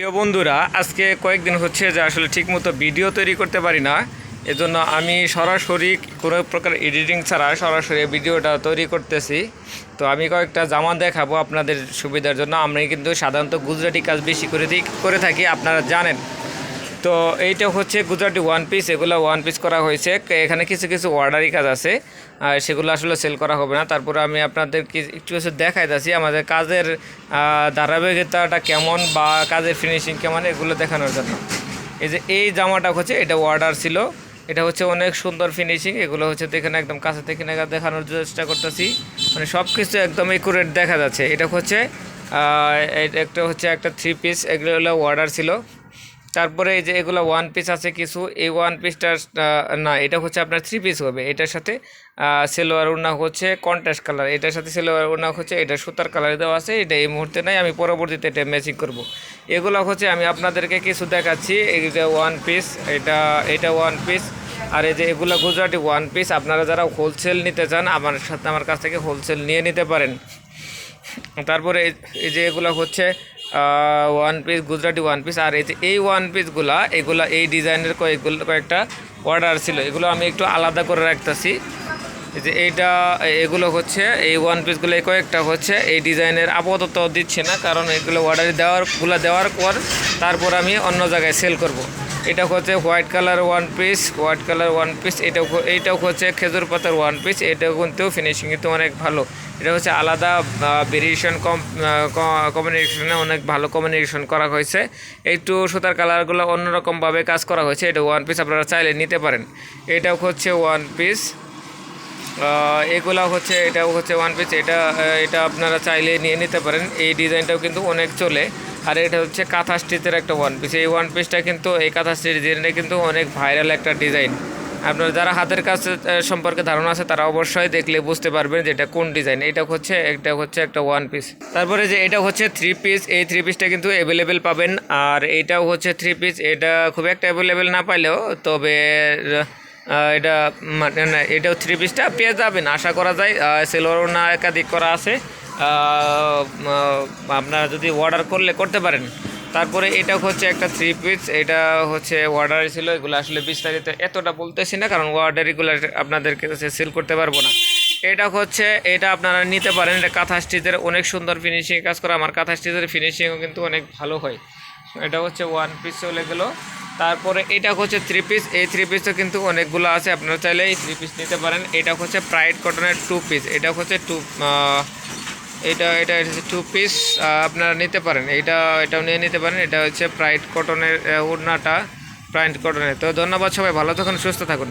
প্রিয় বন্ধুরা, আজকে কয়েকদিন হচ্ছে যে আসলে ঠিকমতো ভিডিও তৈরি করতে পারি না। এজন্য আমি সরাসরি কোনো প্রকার এডিটিং ছাড়া সরাসরি ভিডিওটা তৈরি করতেছি। তো আমি কয়েকটা জামা দেখাবো আপনাদের সুবিধার জন্য। আমি কিন্তু সাধারণত গুজরাটি কাজ বেশি করে করে থাকি, আপনারা জানেন। তো এইটা হচ্ছে গুজরাটি ওয়ান পিস এগুলো ওয়ান পিস করা হয়েছে। এখানে কিছু কিছু অর্ডারি কাজ আছে। আর সেগুলো আসলে সেল করা হবে না। তারপরে আমি আপনাদেরকে একটু কিছু দেখাই যাচ্ছি আমাদের কাজের ধারাবাহিকতাটা কেমন বা কাজের ফিনিশিং কেমন, এগুলো দেখানোর জন্য। এই যে এই জামাটা হচ্ছে, এটা অর্ডার ছিল। এটা হচ্ছে অনেক সুন্দর ফিনিশিং এগুলো হচ্ছে দেখেন একদম কাছে থেকে দেখানোর চেষ্টা করতেছি। মানে সব কিছু একদম একুরেট দেখা যাচ্ছে। এটা হচ্ছে একটা হচ্ছে একটা থ্রি পিস এগুলো অর্ডার ছিল। তারপরে এই যে এগুলো ওয়ান পিস আছে কিছু, এই ওয়ান পিসটা না, এটা হচ্ছে আপনার থ্রি পিস হবে। এটার সাথে সেলোয়ার উন্না হচ্ছে কন্ট্রাস্ট কালার এটার সাথে সেলোয়ার উন্না হচ্ছে, এটা সুতার কালার দেওয়া আছে, এটা এই মুহূর্তে নাই, আমি পরবর্তীতে এটা ম্যাচিং করব। এগুলো হচ্ছে আমি আপনাদেরকে কিছু দেখাচ্ছি, এই যে ওয়ান পিস এটা এটা ওয়ান পিস আর এই যে এগুলো গুজরাটি ওয়ান পিস আপনারা যারা হোলসেল নিতে চান, আমার সাথে, আমার কাছ থেকে হোলসেল নিয়ে নিতে পারেন। তারপরে এই যে এগুলো হচ্ছে one piece Gujarati one piece আর এই ওয়ান পিসগুলা এগুলো এই ডিজাইনের কয়েকগুলো কয়েকটা অর্ডার ছিল এগুলো আমি একটু আলাদা করে রাখতেছি যে এইটা, এগুলো হচ্ছে, এই ওয়ান পিসগুলো এই কয়েকটা হচ্ছে, এই ডিজাইনের আপাতত দিচ্ছে না, কারণ এগুলো অর্ডার দেওয়ারগুলো দেওয়ার পর তারপর আমি অন্য জায়গায় সেল করব। এটা হচ্ছে white colour one piece, white colour one piece, এটাও হ- এইটাও হচ্ছে খেজুর পাতার ওয়ান পিস, এটাও কিন্তু ফিনিশিং কিন্তু অনেক ভালো। এটা হচ্ছে আলাদা ভেরিয়েশন কম কম্বিনেশনে অনেক ভালো কম্বিনেশন করা হয়েছে। একটু সুতার কালারগুলো অন্যরকমভাবে কাজ করা হয়েছে, এটা ওয়ান পিস আপনারা চাইলে নিতে পারেন। এটাও হচ্ছে ওয়ান পিস এগুলা হচ্ছে, এটাও হচ্ছে ওয়ান পিস এটা এটা আপনারা চাইলে নিয়ে নিতে পারেন। এই ডিজাইনটাও কিন্তু অনেক চলে। আর এটা হচ্ছে কাঁথা স্টিচের একটা ওয়ান পিস এই ওয়ান পিসটা কিন্তু, এই কাঁথা স্টিচ ডিজাইনটা কিন্তু অনেক ভাইরাল একটা ডিজাইন আপনার যারা হাতের কাজ সম্পর্কে ধারণা আছে, তারা অবশ্যই দেখলে বুঝতে পারবেন যে এটা কোন ডিজাইন এটা হচ্ছে একটা হচ্ছে একটা ওয়ান পিস তারপরে যে এটা হচ্ছে থ্রি পিস এই থ্রি পিসটা কিন্তু অ্যাভেলেবেল পাবেন। আর এটাও হচ্ছে থ্রি পিস এটা খুব একটা অ্যাভেলেবেল না পাইলেও, তবে এটা মানে এটাও থ্রি পিসটা পেয়ে যাবেন। আশা করা যায় সেলোয়ারও না একাধিক করা আছে। আপনারা যদি অর্ডার করলে করতে পারেন। তারপরে এটা হচ্ছে একটা থ্রি পিস এটা হচ্ছে অর্ডার ছিল, এগুলো আসলে বিস্তারিত এতটা বলতেছি না, কারণ অর্ডার এগুলো আপনাদের কাছে সেল করতে পারব না। এটা হচ্ছে, এটা আপনারা নিতে পারেন, এটা কাঁথা স্টিচের অনেক সুন্দর ফিনিশিং কাজ করে, আমার কাঁথা স্টিচের ফিনিশিংও কিন্তু অনেক ভালো হয়। এটা হচ্ছে ওয়ান পিস চলে গেলো। তারপরে এটা হচ্ছে থ্রি পিস এই থ্রি পিসও কিন্তু অনেকগুলো আছে, আপনারা চাইলে এই থ্রি পিস নিতে পারেন। এটা হচ্ছে প্রাইড কটনের টু পিস এটা হচ্ছে টু এটা এটা হচ্ছে টু পিস আপনারা নিতে পারেন। এটা, এটাও নিয়ে নিতে পারেন। এটা হচ্ছে প্রাইড কটনের উড়নাটা প্রাইড কটনের তো ধন্যবাদ সবাই, ভালো থাকুন, সুস্থ থাকুন।